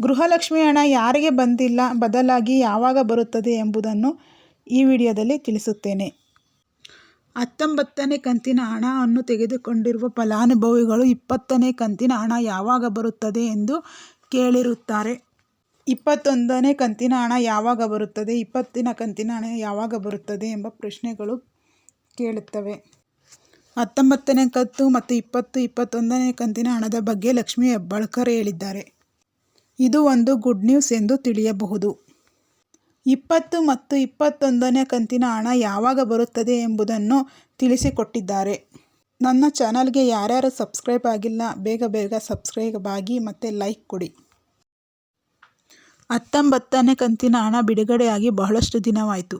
ಗೃಹಲಕ್ಷ್ಮಿ ಹಣ ಯಾರಿಗೆ ಬಂದಿಲ್ಲ, ಬದಲಾಗಿ ಯಾವಾಗ ಬರುತ್ತದೆ ಎಂಬುದನ್ನು ಈ ವಿಡಿಯೋದಲ್ಲಿ ತಿಳಿಸುತ್ತೇನೆ. ಹತ್ತೊಂಬತ್ತನೇ ಕಂತಿನ ಹಣವನ್ನು ತೆಗೆದುಕೊಂಡಿರುವ ಫಲಾನುಭವಿಗಳು ಇಪ್ಪತ್ತನೇ ಕಂತಿನ ಹಣ ಯಾವಾಗ ಬರುತ್ತದೆ ಎಂದು ಕೇಳಿರುತ್ತಾರೆ. ಇಪ್ಪತ್ತೊಂದನೇ ಕಂತಿನ ಹಣ ಯಾವಾಗ ಬರುತ್ತದೆ, ಇಪ್ಪತ್ತಿನ ಕಂತಿನ ಹಣ ಯಾವಾಗ ಬರುತ್ತದೆ ಎಂಬ ಪ್ರಶ್ನೆಗಳು ಕೇಳುತ್ತವೆ. ಹತ್ತೊಂಬತ್ತನೇ ಕಂತು ಮತ್ತು ಇಪ್ಪತ್ತು, ಇಪ್ಪತ್ತೊಂದನೇ ಕಂತಿನ ಹಣದ ಬಗ್ಗೆ ಲಕ್ಷ್ಮೀ ಹೆಬ್ಬಾಳ್ಕರ್ ಹೇಳಿದ್ದಾರೆ. ಇದು ಒಂದು ಗುಡ್ ನ್ಯೂಸ್ ಎಂದು ತಿಳಿಯಬಹುದು. ಇಪ್ಪತ್ತು ಮತ್ತು ಇಪ್ಪತ್ತೊಂದನೇ ಕಂತಿನ ಹಣ ಯಾವಾಗ ಬರುತ್ತದೆ ಎಂಬುದನ್ನು ತಿಳಿಸಿಕೊಟ್ಟಿದ್ದಾರೆ. ನನ್ನ ಚಾನಲ್ಗೆ ಯಾರ್ಯಾರು ಸಬ್ಸ್ಕ್ರೈಬ್ ಆಗಿಲ್ಲ, ಬೇಗ ಬೇಗ ಸಬ್ಸ್ಕ್ರೈಬ್ ಆಗಿ ಮತ್ತು ಲೈಕ್ ಕೊಡಿ. ಹತ್ತೊಂಬತ್ತನೇ ಕಂತಿನ ಹಣ ಬಿಡುಗಡೆಯಾಗಿ ಬಹಳಷ್ಟು ದಿನವಾಯಿತು.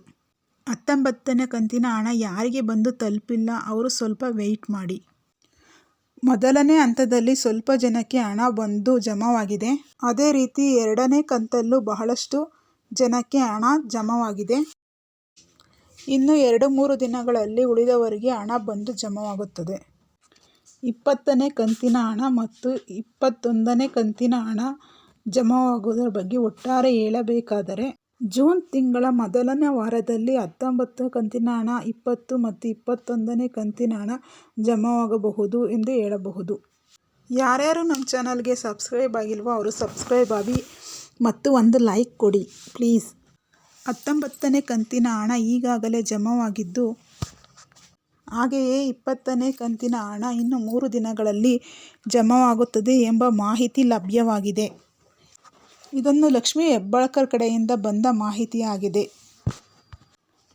ಹತ್ತೊಂಬತ್ತನೇ ಕಂತಿನ ಹಣ ಯಾರಿಗೆ ಬಂದು ತಲುಪಿಲ್ಲ, ಅವರು ಸ್ವಲ್ಪ ವೆಯ್ಟ್ ಮಾಡಿ. ಮೊದಲನೇ ಹಂತದಲ್ಲಿ ಸ್ವಲ್ಪ ಜನಕ್ಕೆ ಹಣ ಬಂದು ಜಮಾವಾಗಿದೆ. ಅದೇ ರೀತಿ ಎರಡನೇ ಕಂತಲ್ಲೂ ಬಹಳಷ್ಟು ಜನಕ್ಕೆ ಹಣ ಜಮಾವಾಗಿದೆ. ಇನ್ನು ಎರಡು ಮೂರು ದಿನಗಳಲ್ಲಿ ಉಳಿದವರಿಗೆ ಹಣ ಬಂದು ಜಮಾವಾಗುತ್ತದೆ. ಇಪ್ಪತ್ತನೇ ಕಂತಿನ ಹಣ ಮತ್ತು ಇಪ್ಪತ್ತೊಂದನೇ ಕಂತಿನ ಹಣ ಜಮಾವಾಗುವುದರ ಬಗ್ಗೆ ಒಟ್ಟಾರೆ ಹೇಳಬೇಕಾದರೆ ಜೂನ್ ತಿಂಗಳ ಮೊದಲನೇ ವಾರದಲ್ಲಿ ಹತ್ತೊಂಬತ್ತು ಕಂತಿನ ಹಣ ಇಪ್ಪತ್ತು ಮತ್ತು ಇಪ್ಪತ್ತೊಂದನೇ ಕಂತಿನ ಹಣ ಜಮಾವಾಗಬಹುದು ಎಂದು ಹೇಳಬಹುದು. ಯಾರ್ಯಾರು ನಮ್ಮ ಚಾನಲ್ಗೆ ಸಬ್ಸ್ಕ್ರೈಬ್ ಆಗಿಲ್ವೋ ಅವರು ಸಬ್ಸ್ಕ್ರೈಬ್ ಆಗಿ ಮತ್ತು ಒಂದು ಲೈಕ್ ಕೊಡಿ ಪ್ಲೀಸ್. ಹತ್ತೊಂಬತ್ತನೇ ಕಂತಿನ ಹಣ ಈಗಾಗಲೇ ಜಮಾವಾಗಿದ್ದು, ಹಾಗೆಯೇ ಇಪ್ಪತ್ತನೇ ಕಂತಿನ ಹಣ ಇನ್ನು ಮೂರು ದಿನಗಳಲ್ಲಿ ಜಮಾವಾಗುತ್ತದೆ ಎಂಬ ಮಾಹಿತಿ ಲಭ್ಯವಾಗಿದೆ. ಇದನ್ನು ಲಕ್ಷ್ಮೀ ಹೆಬ್ಬಾಳ್ಕರ್ ಕಡೆಯಿಂದ ಬಂದ ಮಾಹಿತಿಯಾಗಿದೆ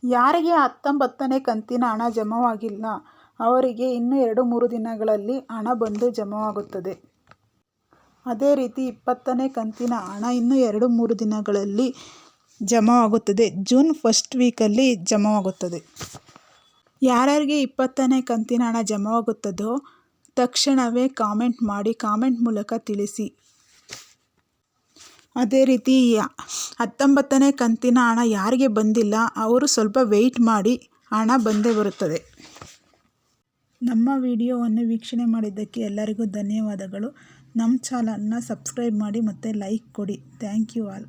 ಯಾರಿಗೆ ಹತ್ತೊಂಬತ್ತನೇ ಕಂತಿನ ಹಣ ಜಮವಾಗಿಲ್ಲ, ಅವರಿಗೆ ಇನ್ನು ಎರಡು ಮೂರು ದಿನಗಳಲ್ಲಿ ಹಣ ಬಂದು ಜಮವಾಗುತ್ತದೆ. ಅದೇ ರೀತಿ ಇಪ್ಪತ್ತನೇ ಕಂತಿನ ಹಣ ಇನ್ನು ಎರಡು ಮೂರು ದಿನಗಳಲ್ಲಿ ಜಮವಾಗುತ್ತದೆ. ಜೂನ್ ಫಸ್ಟ್ ವೀಕಲ್ಲಿ ಜಮವಾಗುತ್ತದೆ. ಯಾರ್ಯಾರಿಗೆ ಇಪ್ಪತ್ತನೇ ಕಂತಿನ ಹಣ ಜಮವಾಗುತ್ತದೋ ತಕ್ಷಣವೇ ಕಾಮೆಂಟ್ ಮಾಡಿ, ಕಾಮೆಂಟ್ ಮೂಲಕ ತಿಳಿಸಿ ಅದೇ ರೀತಿ ಹತ್ತೊಂಬತ್ತನೇ ಕಂತಿನ ಹಣ ಯಾರಿಗೆ ಬಂದಿಲ್ಲ, ಅವರು ಸ್ವಲ್ಪ ವೆಯ್ಟ್ ಮಾಡಿ ಹಣ ಬಂದೇ ಬರುತ್ತದೆ. ನಮ್ಮ ವಿಡಿಯೋವನ್ನು ವೀಕ್ಷಣೆ ಮಾಡಿದ್ದಕ್ಕೆ ಎಲ್ಲರಿಗೂ ಧನ್ಯವಾದಗಳು. ನಮ್ಮ ಚಾನಲ್ನ ಸಬ್ಸ್ಕ್ರೈಬ್ ಮಾಡಿ ಮತ್ತು ಲೈಕ್ ಕೊಡಿ. Thank you all